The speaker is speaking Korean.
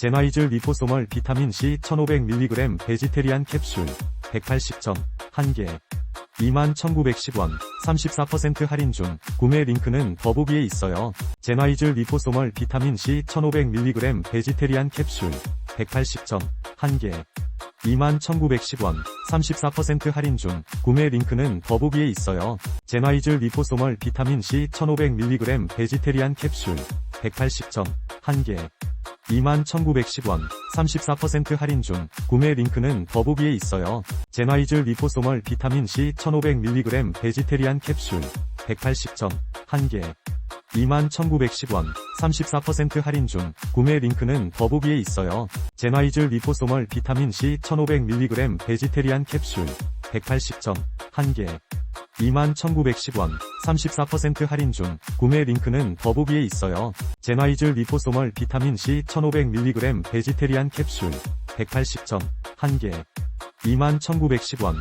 제나이즈 리포소멀 비타민C 1500mg 베지테리안 캡슐 180점 1개 21,910원 34% 할인 중 구매 링크는 더보기에 있어요. 제나이즈 리포소멀 비타민C 1500mg 베지테리안 캡슐 180점 1개 21,910원 34% 할인 중 구매 링크는 더보기에 있어요. 제나이즈 리포소멀 비타민C 1500mg 베지테리안 캡슐 180점 1개 21,910원 34% 할인 중 구매 링크는 더보기에 있어요. 제나이즈 리포소멀 비타민C 1500mg 베지테리안 캡슐 180점 1개 21,910원 34% 할인 중 구매 링크는 더보기에 있어요. 제나이즈 리포소멀 비타민C 1500mg 베지테리안 캡슐 180점 1개 21,910원 34% 할인 중 구매 링크는 더보기에 있어요. 제나이즈 리포소멀 비타민C 1500mg 베지테리안 캡슐 180점 1개 21,910원